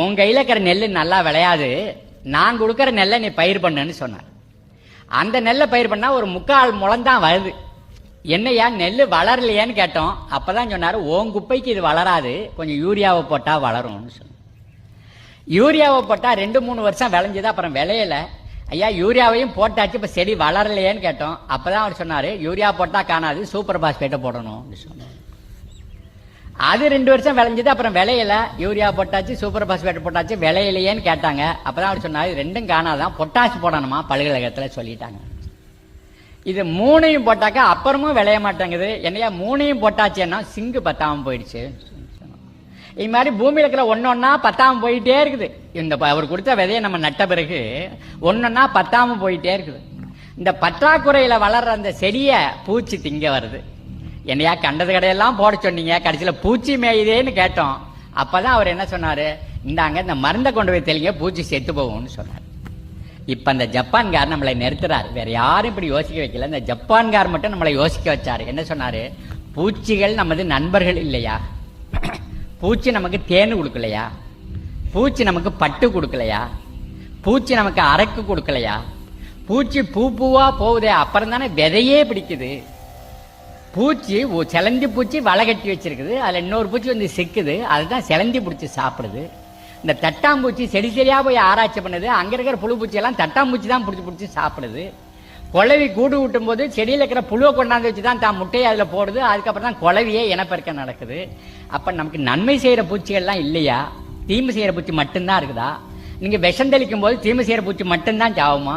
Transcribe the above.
உன் கையில் இருக்கிற நெல் நல்லா விளையாது. நான் கொடுக்குற நெல்லை நீ பயிர் பண்ணுன்னு சொன்னார். அந்த நெல்லை பயிர் பண்ணா ஒரு முக்கால் முளம்தான் வருது. என்னையா நெல் வளரலையேன்னு கேட்டோம். அப்பதான் சொன்னாரு உன் குப்பைக்கு இது வளராது. கொஞ்சம் யூரியாவை போட்டா வளரும்னு சொன்னார். யூரியாவை போட்டா ரெண்டு மூணு வருஷம் விளைஞ்சது அப்புறம் விளையல. ஐயா யூரியாவையும் போட்டாச்சு இப்போ செடி வளரலையேன்னு கேட்டோம். அப்பதான் அவர் சொன்னாரு யூரியா போட்டா காணாது சூப்பர் பாஸ்பேட்டை போடணும்னு சொன்னார். அது ரெண்டு வருஷம் விளைஞ்சது அப்புறம் விளையல. யூரியா போட்டாச்சு சூப்பர் பாஸ்பேட் போட்டாச்சு விளையலையேன்னு கேட்டாங்க. அப்பதான் அவர் சொன்னாரு ரெண்டும் காணாதான் பொட்டாசு போடணுமா? பல்கலைக்கழகத்தில் சொல்லிட்டாங்க. இது மூணையும் போட்டாக்கா அப்புறமும் விளைய மாட்டேங்குது. என்னையா மூணையும் போட்டாச்சுன்னா சிங்கு பத்தாம போயிடுச்சு. இது மாதிரி பூமியில் இருக்கிற ஒன்னொன்னா பத்தாம போயிட்டே இருக்குது. இந்த ப- அவர் கொடுத்த விதையை நம்ம நட்ட பிறகு ஒன்னொன்னா பத்தாம போயிட்டே இருக்குது. இந்த பற்றாக்குறையில வளர்ற அந்த செடியை பூச்சி திங்க வருது. என்னையா கண்டது கடையெல்லாம் போட சொன்னீங்க? கடைசியில் பூச்சி மேயுதேன்னு கேட்டோம். அப்பதான் அவர் என்ன சொன்னார்? இந்தாங்க இந்த மருந்தை கொண்டு போய் தெளிங்க பூச்சி செத்து போகும்னு சொன்னார். இப்போ அந்த ஜப்பான்கார் நம்மளை நிறுத்துறாரு. வேற யாரும் இப்படி யோசிக்க வைக்கல. இந்த ஜப்பான்கார் மட்டும் நம்மளை யோசிக்க வச்சார். என்ன சொன்னார்? பூச்சிகள் நமது நண்பர்கள் இல்லையா? பூச்சி நமக்கு தேன் கொடுக்கலையா? பூச்சி நமக்கு பட்டு கொடுக்கலையா? பூச்சி நமக்கு அரக்கு கொடுக்கலையா? பூச்சி பூ பூவா போகுதே அப்புறம் தானே விதையே பிடிக்குது. பூச்சி சிலந்தி பூச்சி வலை கட்டி வச்சிருக்குது. அதில் இன்னொரு பூச்சி வந்து சிக்குது. அதுதான் சிலந்தி பிடிச்சி சாப்பிடுது. இந்த தட்டாம்பூச்சி செடி செடியாக போய் ஆராய்ச்சி பண்ணுது. அங்கே இருக்கிற புழு பூச்சியெல்லாம் தட்டாம்பூச்சி தான் பிடிச்சி பிடிச்சி சாப்பிடுது. குழவி கூடு ஊட்டும் போது செடியில் இருக்கிற புழுவை கொண்டாந்து வச்சு தான் தான் முட்டையை அதில் போடுது. அதுக்கப்புறம் தான் குழவியே இனப்பெருக்கம் நடக்குது. அப்போ நமக்கு நன்மை செய்கிற பூச்சிகள்லாம் இல்லையா? தீமை செய்கிற பூச்சி மட்டும்தான் இருக்குதா? நீங்கள் விஷம் தெளிக்கும் போது தீமை செய்கிற பூச்சி மட்டும்தான் ஜாவுமா